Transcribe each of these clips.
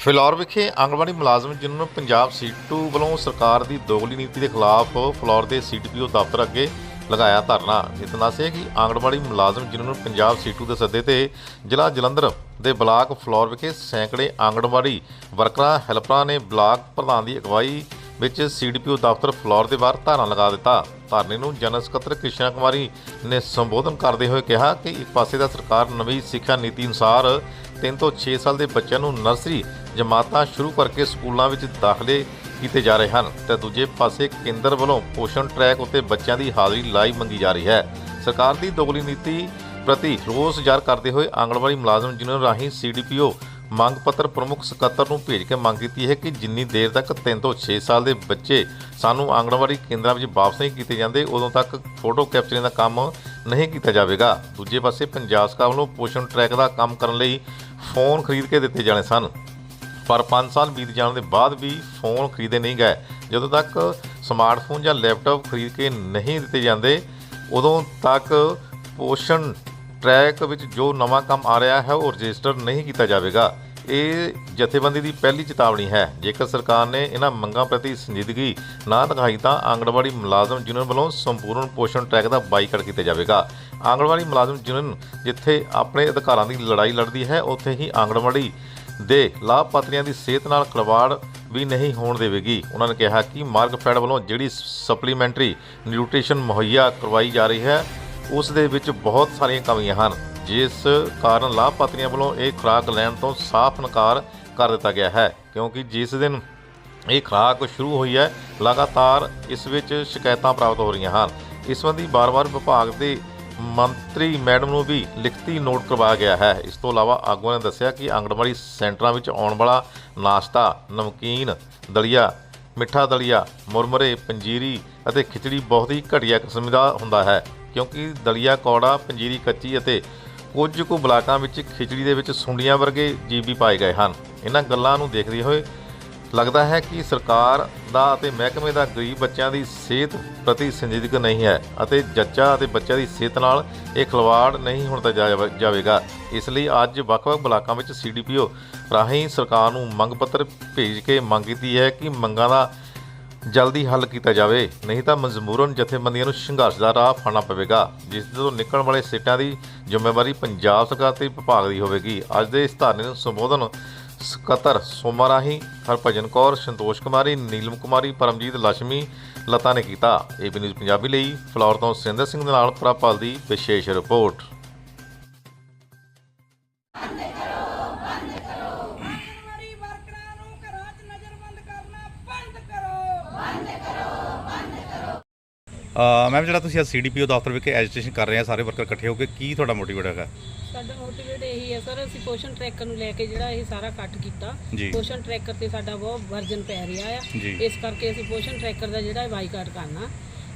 ਫਿਲੌਰ ਵਿਖੇ ਆਂਗਣਵਾੜੀ ਮੁਲਾਜ਼ਮ ਜਿਨ੍ਹਾਂ ਨੂੰ ਪੰਜਾਬ ਸੀਟੂ ਵੱਲੋਂ ਸਰਕਾਰ ਦੀ ਦੋਗਲੀ ਨੀਤੀ ਦੇ ਖਿਲਾਫ ਫਿਲੌਰ ਦੇ ਸੀਟੀਪੀਓ ਦਫ਼ਤਰ ਅੱਗੇ ਲਗਾਇਆ ਧਰਨਾ। ਇਤਨਾ ਸੇ ਕਿ ਆਂਗਣਵਾੜੀ ਮੁਲਾਜ਼ਮ ਜਿਨ੍ਹਾਂ ਨੂੰ ਪੰਜਾਬ ਸੀਟੂ ਦੇ ਸੱਦੇ ਤੇ ਜ਼ਿਲ੍ਹਾ ਜਲੰਧਰ ਦੇ ਬਲਾਕ ਫਿਲੌਰ ਵਿਖੇ ਸੈਂਕੜੇ ਆਂਗਣਵਾੜੀ ਵਰਕਰਾਂ, ਹੈਲਪਰਾਂ ਨੇ ਬਲਾਕ ਪ੍ਰਧਾਨ ਦੀ ਅਗਵਾਈ ਵਿੱਚ ਸੀਡੀਪੀਓ ਦਫ਼ਤਰ ਫਲੋਰ ਦੇ ਬਾਹਰ ਧਰਨਾ ਲਗਾ ਦਿੱਤਾ। ਧਰਨੇ ਨੂੰ ਜਨਰਲ ਸਕੱਤਰ ਕ੍ਰਿਸ਼ਨਾ ਕੁਮਾਰੀ ਨੇ ਸੰਬੋਧਨ ਕਰਦੇ ਹੋਏ ਕਿਹਾ ਕਿ ਇੱਕ ਪਾਸੇ ਦਾ ਸਰਕਾਰ ਨਵੀਂ ਸਿੱਖਿਆ ਨੀਤੀ ਅਨੁਸਾਰ 3 ਤੋਂ 6 ਸਾਲ ਦੇ ਬੱਚਿਆਂ ਨੂੰ ਨਰਸਰੀ ਜਮਾਤਾਂ ਸ਼ੁਰੂ ਕਰਕੇ ਸਕੂਲਾਂ ਵਿੱਚ ਦਾਖਲੇ ਕੀਤੇ ਜਾ ਰਹੇ ਹਨ ਤੇ ਦੂਜੇ ਪਾਸੇ ਕੇਂਦਰ ਵੱਲੋਂ ਪੋਸ਼ਣ ਟਰੈਕ ਉੱਤੇ ਬੱਚਿਆਂ ਦੀ ਹਾਜ਼ਰੀ ਲਾਈਵ ਮੰਗੀ ਜਾ ਰਹੀ ਹੈ। ਸਰਕਾਰ ਦੀ ਦੋਗਲੀ ਨੀਤੀ ਪ੍ਰਤੀ ਰੋਸ ਜ਼ਾਹਰ ਕਰਦੇ ਹੋਏ ਆਂਗਣਵਾੜੀ ਮੁਲਾਜ਼ਮ ਜਿਨ੍ਹਾਂ ਰਾਹੀਂ ਸੀਡੀਪੀਓ ਮੰਗ ਪੱਤਰ ਪ੍ਰਮੁੱਖ ਸਕੱਤਰ ਨੂੰ ਭੇਜ ਕੇ ਮੰਗ ਕੀਤੀ ਹੈ ਕਿ ਜਿੰਨੀ ਦੇਰ ਤੱਕ 3 ਤੋਂ 6 ਸਾਲ ਦੇ ਬੱਚੇ ਸਾਨੂੰ ਆਂਗਣਵਾੜੀ ਕੇਂਦਰਾਂ ਵਿੱਚ ਵਾਪਸ ਨਹੀਂ ਕੀਤੇ ਜਾਂਦੇ, ਉਦੋਂ ਤੱਕ ਫੋਟੋ ਕੈਪਚਰਿੰਗ ਦਾ ਕੰਮ ਨਹੀਂ ਕੀਤਾ ਜਾਵੇਗਾ। ਦੂਜੇ ਪਾਸੇ ਪੰਜਾਬ ਸਰਕਾਰ ਵੱਲੋਂ ਪੋਸ਼ਣ ਟਰੈਕ ਦਾ ਕੰਮ ਕਰਨ ਲਈ ਫੋਨ ਖਰੀਦ ਕੇ ਦਿੱਤੇ ਜਾਣੇ ਸਨ। ਪਰ 5 ਸਾਲ ਬੀਤ ਜਾਣ ਦੇ ਬਾਅਦ ਵੀ ਫੋਨ ਖਰੀਦੇ ਨਹੀਂ ਗਏ। ਜਦੋਂ ਤੱਕ ਸਮਾਰਟਫੋਨ ਜਾਂ ਲੈਪਟਾਪ ਖਰੀਦ ਕੇ ਨਹੀਂ ਦਿੱਤੇ ਜਾਂਦੇ, ਉਦੋਂ ਤੱਕ ਪੋਸ਼ਣ ਟਰੈਕ ਵਿੱਚ ਜੋ ਨਵਾਂ ਕੰਮ ਆ ਰਿਹਾ ਹੈ, ਉਹ ਰਜਿਸਟਰ ਨਹੀਂ ਕੀਤਾ ਜਾਵੇਗਾ। ਇਹ ਜਥੇਬੰਦੀ ਦੀ ਪਹਿਲੀ ਚੇਤਾਵਨੀ ਹੈ। ਜੇਕਰ ਸਰਕਾਰ ਨੇ ਇਹਨਾਂ ਮੰਗਾਂ ਪ੍ਰਤੀ ਸੰਜੀਦਗੀ ਨਾ ਦਿਖਾਈ ਤਾਂ ਆਂਗਣਵਾੜੀ ਮੁਲਾਜ਼ਮ ਯੂਨੀਅਨ ਵੱਲੋਂ ਸੰਪੂਰਨ ਪੋਸ਼ਣ ਟਰੈਕ ਦਾ ਬਾਈਕਾਟ ਕੀਤਾ ਜਾਵੇਗਾ। ਆਂਗਣਵਾੜੀ ਮੁਲਾਜ਼ਮ ਯੂਨੀਅਨ ਜਿੱਥੇ ਆਪਣੇ ਅਧਿਕਾਰਾਂ ਦੀ ਲੜਾਈ ਲੜਦੀ ਹੈ, ਉੱਥੇ ਹੀ ਆਂਗਣਵਾੜੀ ਦੇ ਲਾਭਪਾਤਰੀਆਂ ਦੀ ਸਿਹਤ ਨਾਲ ਖਲਵਾੜ ਵੀ ਨਹੀਂ ਹੋਣ ਦੇਵੇਗੀ। ਉਹਨਾਂ ਨੇ ਕਿਹਾ ਕਿ ਮਾਰਕਫੈਡ ਵੱਲੋਂ ਜਿਹੜੀ ਸਪਲੀਮੈਂਟਰੀ ਨਿਊਟ੍ਰੀਸ਼ਨ ਮੁਹੱਈਆ ਕਰਵਾਈ ਜਾ ਰਹੀ ਹੈ, ਉਸ ਦੇ ਵਿੱਚ ਬਹੁਤ ਸਾਰੀਆਂ ਕਮੀਆਂ ਹਨ। ਜਿਸ ਕਾਰਨ ਲਾਭਪਾਤਰੀਆਂ ਵੱਲੋਂ ਇਹ ਖੁਰਾਕ ਲੈਣ ਤੋਂ ਸਾਫ਼ ਇਨਕਾਰ ਕਰ ਦਿੱਤਾ ਗਿਆ ਹੈ, ਕਿਉਂਕਿ ਜਿਸ ਦਿਨ ਇਹ ਖੁਰਾਕ ਸ਼ੁਰੂ ਹੋਈ ਹੈ, ਲਗਾਤਾਰ ਇਸ ਵਿੱਚ ਸ਼ਿਕਾਇਤਾਂ ਪ੍ਰਾਪਤ ਹੋ ਰਹੀਆਂ ਹਨ। ਇਸ ਸੰਬੰਧੀ ਬਾਰ-ਬਾਰ ਵਿਭਾਗ ਦੇ ਮੰਤਰੀ ਮੈਡਮ ਨੂੰ ਵੀ ਲਿਖਤੀ ਨੋਟ ਕਰਵਾਇਆ ਗਿਆ ਹੈ। ਇਸ ਤੋਂ ਇਲਾਵਾ ਆਗੂਆਂ ਨੇ ਦੱਸਿਆ ਕਿ ਆਂਗਣਵਾੜੀ ਸੈਂਟਰਾਂ ਵਿੱਚ ਆਉਣ ਵਾਲਾ ਨਾਸ਼ਤਾ, ਨਮਕੀਨ ਦਲੀਆ, ਮਿੱਠਾ ਦਲੀਆ, ਮੁਰਮਰੇ, ਪੰਜੀਰੀ ਅਤੇ ਖਿਚੜੀ ਬਹੁਤ ਹੀ ਘਟੀਆ ਕਿਸਮ ਦਾ ਹੁੰਦਾ ਹੈ, ਕਿਉਂਕਿ ਦਲੀਆ, ਕੌੜਾ, ਪੰਜੀਰੀ, ਕੱਚੀ ਅਤੇ ਕੁਝ ਕੁ ਬਲਾਕਾਂ ਵਿੱਚ ਖਿਚੜੀ ਦੇ ਵਿੱਚ ਸੁੰਡੀਆਂ ਵਰਗੇ ਜੀਵ ਵੀ ਪਾਏ ਗਏ ਹਨ। ਇਹਨਾਂ ਗੱਲਾਂ ਨੂੰ ਦੇਖਦੇ ਹੋਏ ਲੱਗਦਾ ਹੈ ਕਿ ਸਰਕਾਰ ਦਾ ਅਤੇ ਮਹਿਕਮੇ ਦਾ ਗਰੀਬ ਬੱਚਿਆਂ ਦੀ ਸਿਹਤ ਪ੍ਰਤੀ ਸੰਜੀਦਗ ਨਹੀਂ ਹੈ ਅਤੇ ਜੱਚਾ ਅਤੇ ਬੱਚਿਆਂ ਦੀ ਸਿਹਤ ਨਾਲ ਇਹ ਖਿਲਵਾੜ ਨਹੀਂ ਹੋਣ ਦਿੱਤਾ ਜਾਵੇ- ਜਾਵੇਗਾ। ਇਸ ਲਈ ਅੱਜ ਵੱਖ-ਵੱਖ ਬਲਾਕਾਂ ਵਿੱਚ ਸੀਡੀਪੀਓ ਰਾਹੀਂ ਸਰਕਾਰ ਨੂੰ ਮੰਗ ਪੱਤਰ ਭੇਜ ਕੇ ਮੰਗ ਕੀਤੀ ਹੈ ਕਿ ਮੰਗਾਂ ਦਾ ਜਲਦੀ ਹੱਲ ਕੀਤਾ ਜਾਵੇ। ਨਹੀਂ ਤਾਂ ਮਜਬੂਰਨ ਜਥੇਬੰਦੀਆਂ ਨੂੰ ਸੰਘਰਸ਼ ਦਾ ਰਾਹ ਫੜਨਾ ਪਵੇਗਾ, ਜਿਸ ਤੋਂ ਨਿਕਲਣ ਵਾਲੇ ਸੀਟਾਂ ਦੀ ਜ਼ਿੰਮੇਵਾਰੀ ਪੰਜਾਬ ਸਰਕਾਰ ਤੇ ਵਿਭਾਗ ਦੀ ਹੋਵੇਗੀ। ਅੱਜ ਦੇ ਇਸ ਧਰਨੇ ਨੂੰ ਸੰਬੋਧਨ ਸਕੱਤਰ ਸੋਮਾ ਰਾਹੀਂ ਹਰਭਜਨ ਕੌਰ, ਸੰਤੋਸ਼ ਕੁਮਾਰੀ, ਨੀਲਮ ਕੁਮਾਰੀ, ਪਰਮਜੀਤ ਲక్ష్ਮੀ ਲਤਾ ਨੇ ਕੀਤਾ। ਏਬੀ ਨਿਊਜ਼ ਪੰਜਾਬੀ ਲਈ ਫਲੋਰ ਤੋਂ ਸਿੰਦਰ ਸਿੰਘ ਦੇ ਨਾਲ ਪ੍ਰਭਪਾਲ ਦੀ ਵਿਸ਼ੇਸ਼ ਰਿਪੋਰਟ। ਮੈਮ ਜਿਹੜਾ ਤੁਸੀਂ ਅੱਜ ਸੀਡੀਪੀਓ ਦਫ਼ਤਰ ਵਿਖੇ ਐਜੀਟੇਸ਼ਨ ਕਰ ਰਹੇ ਆ ਸਾਰੇ ਵਰਕਰ ਇਕੱਠੇ ਹੋ ਕੇ ਕੀ ਤੁਹਾਡਾ ਮੋਟੀਵੇਟ ਹੈਗਾ ਸਾਡਾ ਮੋਟੀਵੇਟ ਇਹੀ ਹੈ ਸਰ ਅਸੀਂ ਪੋਸ਼ਨ ਟਰੈਕਰ ਨੂੰ ਲੈ ਕੇ ਜਿਹੜਾ ਇਹ ਸਾਰਾ ਕੱਟ ਕੀਤਾ ਜੀ। ਪੋਸ਼ਨ ਟਰੈਕਰ ਤੇ ਸਾਡਾ ਬਹੁਤ ਵਰਜਨ ਪੈ ਰਿਹਾ ਆ ਜੀ। ਇਸ ਕਰਕੇ ਅਸੀਂ ਪੋਸ਼ਨ ਟਰੈਕਰ ਦਾ ਜਿਹੜਾ ਬਾਈਕਾਟ ਕਰਨਾ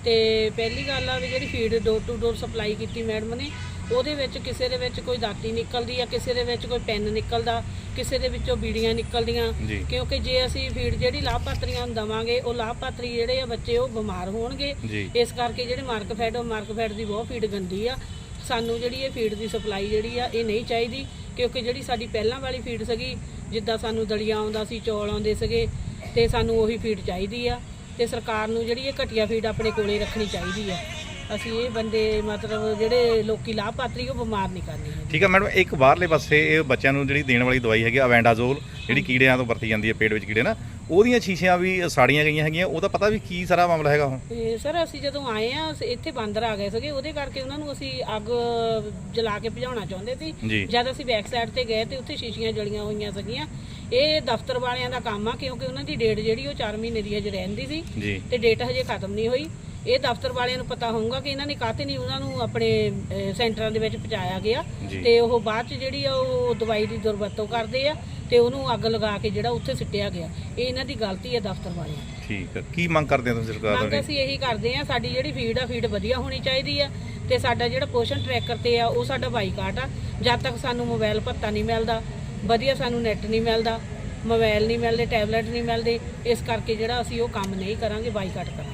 ਤੇ ਪਹਿਲੀ ਗੱਲ ਆ ਵੀ ਜਿਹੜੀ feed door to door supply ਕੀਤੀ ਮੈਡਮ ਨੇ ਉਹਦੇ ਵਿੱਚ ਕਿਸੇ ਦੇ ਵਿੱਚ ਕੋਈ ਦਾਤੀ ਨਿਕਲਦੀ ਆ ਕਿਸੇ ਦੇ ਵਿੱਚ ਕੋਈ ਪੈਨ ਨਿਕਲਦਾ ਕਿਸੇ ਦੇ ਵਿੱਚੋਂ ਬੀੜੀਆਂ ਨਿਕਲਦੀਆਂ। ਕਿਉਂਕਿ ਜੇ ਅਸੀਂ ਫੀਡ ਜਿਹੜੀ ਲਾਭਪਾਤਰੀਆਂ ਨੂੰ ਦਵਾਂਗੇ ਉਹ ਲਾਭਪਾਤਰੀ ਜਿਹੜੇ ਆ ਬੱਚੇ ਉਹ ਬਿਮਾਰ ਹੋਣਗੇ। ਇਸ ਕਰਕੇ ਜਿਹੜੇ ਮਾਰਕਫੈਡ ਉਹ ਮਾਰਕਫੈਡ ਦੀ ਬਹੁਤ ਫੀਡ ਗੰਦੀ ਆ। ਸਾਨੂੰ ਜਿਹੜੀ ਇਹ ਫੀਡ ਦੀ ਸਪਲਾਈ ਜਿਹੜੀ ਆ ਇਹ ਨਹੀਂ ਚਾਹੀਦੀ। ਕਿਉਂਕਿ ਜਿਹੜੀ ਸਾਡੀ ਪਹਿਲਾਂ ਵਾਲੀ ਫੀਡ ਸੀਗੀ ਜਿੱਦਾਂ ਸਾਨੂੰ ਦਲੀਆ ਆਉਂਦਾ ਸੀ ਚੌਲ ਆਉਂਦੇ ਸੀਗੇ ਤੇ ਸਾਨੂੰ ਉਹੀ ਫੀਡ ਚਾਹੀਦੀ ਆ। ਤੇ ਸਰਕਾਰ ਨੂੰ ਜਿਹੜੀ ਇਹ ਘਟੀਆ ਫੀਡ ਆਪਣੇ ਕੋਲੇ ਰੱਖਣੀ ਚਾਹੀਦੀ ਆ। ਅਸੀਂ ਇਹ ਬੰਦੇ ਮਤਲਬ ਜਿਹੜੇ ਲੋਕੀ ਲਾਭਪਾਤਰੀ ਉਹ ਬਿਮਾਰ ਨਹੀਂ ਕਰਨੇ ਹੈਗੇ। ਠੀਕ ਹੈ ਮੈਡਮ ਇੱਕ ਬਾਹਰਲੇ ਪਾਸੇ ਇਹ ਬੱਚਿਆਂ ਨੂੰ ਜਿਹੜੀ ਦੇਣ ਵਾਲੀ ਦਵਾਈ ਹੈਗੀ ਅਵੈਂਡਾਜ਼ੋਲ ਜਿਹੜੀ ਕੀੜਿਆਂ ਤੋਂ ਵਰਤੀ ਜਾਂਦੀ ਹੈ ਪੇਟ ਵਿੱਚ ਕੀੜੇ ਨਾ ਉਹਦੀਆਂ ਸ਼ੀਸ਼ੀਆਂ ਵੀ ਸਾੜੀਆਂ ਗਈਆਂ ਹੈਗੀਆਂ ਉਹਦਾ ਪਤਾ ਵੀ ਕੀ ਸਾਰਾ ਮਾਮਲਾ ਹੈਗਾ ਉਹ ਤੇ ਸਰ ਅਸੀਂ ਜਦੋਂ ਆਏ ਆ ਇੱਥੇ ਬਾਂਦਰ ਆ ਗਏ ਸੀਗੇ ਉਹਦੇ ਕਰਕੇ ਉਹਨਾਂ ਨੂੰ ਅਸੀਂ ਅੱਗ ਜਲਾ ਕੇ ਭਜਾਉਣਾ ਚਾਹੁੰਦੇ ਸੀ। ਜੀ। ਜਦ ਅਸੀਂ ਬੈਕ ਸਾਈਡ ਤੇ ਗਏ ਤੇ ਉੱਥੇ ਸ਼ੀਸ਼ੀਆਂ ਜਲੀਆਂ ਹੋਈਆਂ ਸੀਗੀਆਂ। ਇਹ ਦਫ਼ਤਰ ਵਾਲਿਆਂ ਦਾ ਕੰਮ ਆ ਕਿਉਂਕਿ ਉਹਨਾਂ ਦੀ ਡੇਟ ਜਿਹੜੀ ਉਹ 4 ਮਹੀਨੇ ਦੀ ਹਜੇ ਰਹਿੰਦੀ ਸੀ। ਜੀ। ਤੇ ਡੇਟ ਹਜੇ ਖਤਮ ਨਹੀਂ ਹੋਈ। ਇਹ ਦਫ਼ਤਰ ਵਾਲਿਆਂ ਨੂੰ ਪਤਾ ਹੋਊਗਾ ਕਿ ਇਹਨਾਂ ਨੇ ਕਾਹਤੇ ਨਹੀਂ ਉਹਨਾਂ ਨੂੰ ਆਪਣੇ ਅਹ, ਸੈਂਟਰਾਂ ਦੇ ਵਿੱਚ ਪਹੁੰਚਾਇਆ ਗਿਆ। ਜੀ। ਤੇ ਉਹ ਬਾਅਦ ਚ ਜਿਹੜੀ ਆ ਉਹ ਦਵਾਈ ਦੀ ਦੁਰਵਰਤੋਂ ਕਰਦੇ ਆ ਤੇ ਉਹਨੂੰ ਅੱਗ ਲਗਾ ਕੇ ਜਿਹੜਾ ਉੱਥੇ ਸਿੱਟਿਆ ਗਿਆ। ਇਹ ਇਹਨਾਂ ਦੀ ਗਲਤੀ ਹੈ ਦਫ਼ਤਰ ਵਾਲਿਆਂ ਦੀ। ਠੀਕ ਹੈ ਕੀ ਮੰਗ ਕਰਦੇ ਹੋ ਤੁਸੀਂ ਸਰਕਾਰ ਮੰਗ ਤੋਂ? ਅਸੀਂ ਇਹੀ ਕਰਦੇ ਆ ਸਾਡੀ ਜਿਹੜੀ ਫੀਡ ਆ ਫੀਡ ਵਧੀਆ ਹੋਣੀ ਚਾਹੀਦੀ ਆ ਤੇ ਸਾਡਾ ਜਿਹੜਾ ਪੋਸ਼ਨ ਟਰੈਕਰ ਤੇ ਆ ਉਹ ਸਾਡਾ ਬਾਈਕਾਟ ਆ। ਜਦ ਤੱਕ ਸਾਨੂੰ ਮੋਬਾਈਲ ਭੱਤਾ ਨਹੀਂ ਮਿਲਦਾ ਵਧੀਆ ਸਾਨੂੰ ਨੈਟ ਨਹੀਂ ਮਿਲਦਾ ਮੋਬਾਈਲ ਨਹੀਂ ਮਿਲਦੇ ਟੈਬਲੇਟ ਨਹੀਂ ਮਿਲਦੇ ਇਸ ਕਰਕੇ ਜਿਹੜਾ ਅਸੀਂ ਉਹ ਕੰਮ ਨਹੀਂ ਕਰਾਂਗੇ ਬਾਈਕਾਟ ਕਰਾਂਗੇ।